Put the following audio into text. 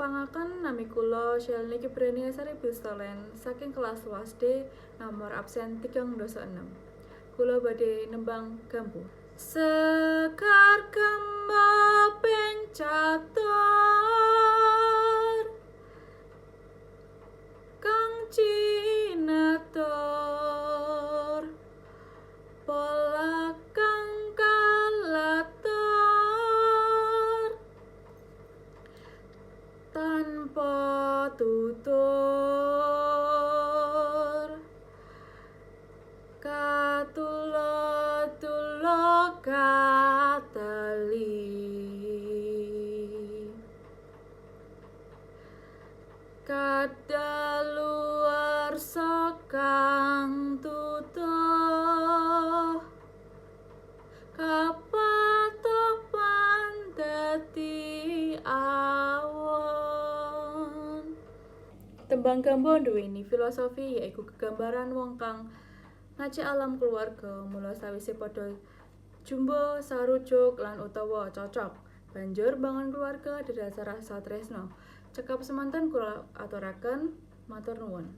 Kepangaken nami kula Shelni Kibrania Sari Pistolen saking kelas WASD nomor absen 306. Kula badhe nembang gampu. Sekar kemba ping tanpa tutur. Katulo tulo katali kadang Tembang gambo duweni filosofi yaiku kegambaran wong kang ngajak alam keluarga mula sawise padha jumbo sarujuk lan utawa cocok. Banjur bangun keluarga dedasar rasa tresno. Cekap semanten kula aturaken matur nuwun